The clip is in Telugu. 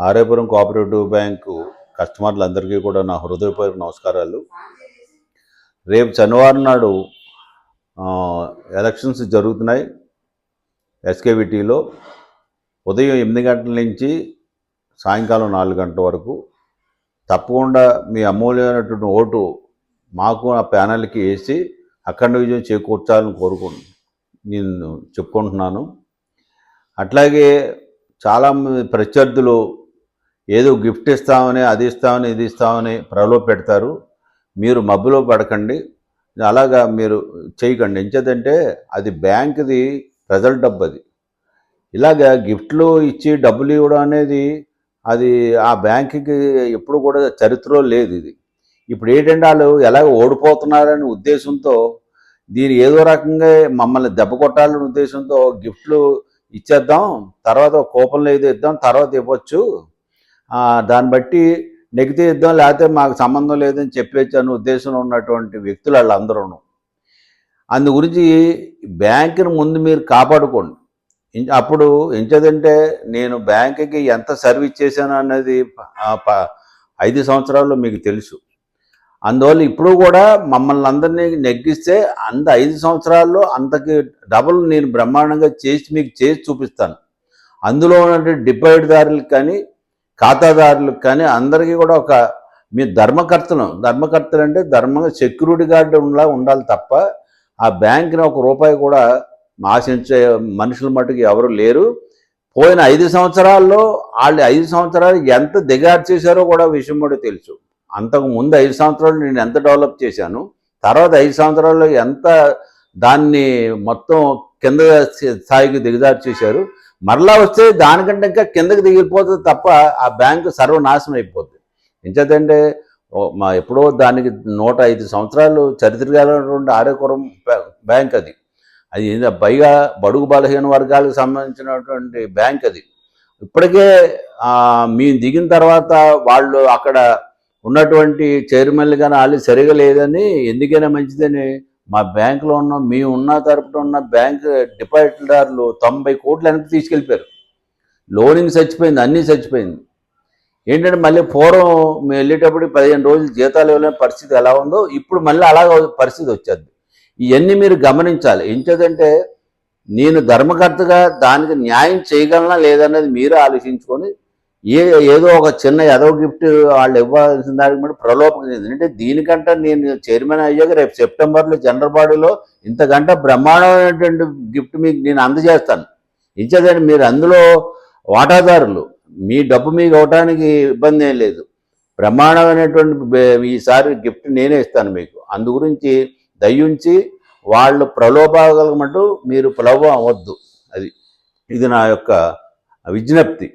ఆరేపురం కోఆపరేటివ్ బ్యాంకు కస్టమర్లందరికీ కూడా నా హృదయపూర్వక నమస్కారాలు. రేపు శనివారం నాడు ఎలక్షన్స్ జరుగుతున్నాయి. ఎస్కేవిటీలో ఉదయం ఎనిమిది గంటల నుంచి సాయంకాలం నాలుగు గంటల వరకు. తప్పకుండా మీ అమూల్యమైనటువంటి ఓటు మాకు ఆ ప్యానల్కి వేసి అఖండ విజయం చేకూర్చాలని కోరుకు నేను చెప్పుకుంటున్నాను. అట్లాగే చాలామంది ప్రత్యర్థులు ఏదో గిఫ్ట్ ఇస్తామని అది ఇస్తామని ఇది ఇస్తామని ప్రలో పెడతారు. మీరు మబ్బులో పడకండి. అలాగా మీరు చేయకండి. ఎంచేదంటే అది బ్యాంక్ది ప్రజల డబ్బు అది ఇలాగా గిఫ్ట్లు ఇచ్చి డబ్బులు ఇవ్వడం అనేది అది ఆ బ్యాంకుకి ఎప్పుడు కూడా చరిత్రలో లేదు ఇది. ఇప్పుడు ఏంటంటే వాళ్ళు ఎలాగ ఓడిపోతున్నారనే ఉద్దేశంతో దీని ఏదో రకంగా మమ్మల్ని దెబ్బ కొట్టాలనే ఉద్దేశంతో గిఫ్ట్లు ఇచ్చేద్దాం తర్వాత కూపన్లు ఏదో ఇద్దాం తర్వాత ఇవ్వచ్చు. దాన్ని బట్టి నెగితే ఇద్దాం లేకపోతే మాకు సంబంధం లేదని చెప్పేచ్చు అనే ఉద్దేశంలో ఉన్నటువంటి వ్యక్తులు వాళ్ళందరూ అందు గురించి బ్యాంకుని ముందు మీరు కాపాడుకోండి. అప్పుడు ఎంచదంటే నేను బ్యాంకుకి ఎంత సర్వీస్ చేశాను అన్నది ప- ఐదు సంవత్సరాల్లో మీకు తెలుసు. అందువల్ల ఇప్పుడు కూడా మమ్మల్ని అందరినీ నెగ్గిస్తే అంత ఐదు సంవత్సరాల్లో అంతకి డబుల్ నేను బ్రహ్మాండంగా చేసి మీకు చేసి చూపిస్తాను. అందులో ఉన్నటువంటి డిపాజిట్దారులకు కానీ ఖాతాదారులకు కానీ అందరికీ కూడా ఒక మీ ధర్మకర్తలు ధర్మకర్తలు అంటే ధర్మంగా సెక్యూరిటీ గార్డు ఉండా ఉండాలి తప్ప ఆ బ్యాంకుని ఒక రూపాయి కూడా ఆశించే మనుషుల మటుకు ఎవరు లేరు. పోయిన ఐదు సంవత్సరాల్లో వాళ్ళు ఐదు సంవత్సరాలు ఎంత దిగారు చేశారో కూడా విషయం కూడా తెలుసు. అంతకు ముందు ఐదు సంవత్సరాలు నేను ఎంత డెవలప్ చేశాను తర్వాత ఐదు సంవత్సరాల్లో ఎంత దాన్ని మొత్తం కింద స్థాయికి దిగజారు చేశారు మరలా వస్తే దానికంటే ఇంకా కిందకి దిగిపోతుంది తప్ప ఆ బ్యాంకు సర్వనాశనం అయిపోతుంది ఎంచేతంటే మా ఎప్పుడో దానికి నూట ఐదు సంవత్సరాలు చరిత్ర కలిగినటువంటి ఆర్యపురం బ్యాంక్ అది. అది పైగా బడుగు బలహీన వర్గాలకు సంబంధించినటువంటి బ్యాంక్ అది. ఇప్పటికే మేము దిగిన తర్వాత వాళ్ళు అక్కడ ఉన్నటువంటి చైర్మన్లు కానీ వాళ్ళు సరిగా లేదని ఎందుకైనా మంచిదని మా బ్యాంకులో ఉన్న మేము ఉన్న తరపున ఉన్న బ్యాంక్ డిపాజిట్దారులు తొంభై కోట్లు వెనక్కి తీసుకెళ్ళిపోయారు. లోనింగ్ చచ్చిపోయింది అన్నీ చచ్చిపోయింది. ఏంటంటే మళ్ళీ పూర్వం మేము వెళ్ళేటప్పుడు పదిహేను రోజులు జీతాలు ఇవ్వలేని పరిస్థితి ఎలా ఉందో ఇప్పుడు మళ్ళీ అలాగ పరిస్థితి వచ్చేది. ఇవన్నీ మీరు గమనించాలి. ఏంటంటే నేను ధర్మకర్తగా దానికి న్యాయం చేయగలనా లేదన్నది మీరు ఆలోచించుకొని ఏ ఏదో ఒక చిన్న ఏదో గిఫ్ట్ వాళ్ళు ఇవ్వాల్సిన దానికి మీద ప్రలోభం ఎందుకంటే దీనికంటే నేను చైర్మన్ అయ్యాక రేపు సెప్టెంబర్లో జనరల్ బాడీలో ఇంతకంటే బ్రహ్మాండమైనటువంటి గిఫ్ట్ మీకు నేను అందజేస్తాను. ఇచ్చేదండి మీరు అందులో వాటాదారులు మీ డబ్బు మీకు ఇవ్వడానికి ఇబ్బంది ఏం లేదు. బ్రహ్మాండమైనటువంటి ఈసారి గిఫ్ట్ నేనే ఇస్తాను మీకు. అందు గురించి దయ్యుంచి వాళ్ళు ప్రలోభాగలమంటూ మీరు ప్రలోభం అవ్వద్దు. అది ఇది నా యొక్క విజ్ఞప్తి.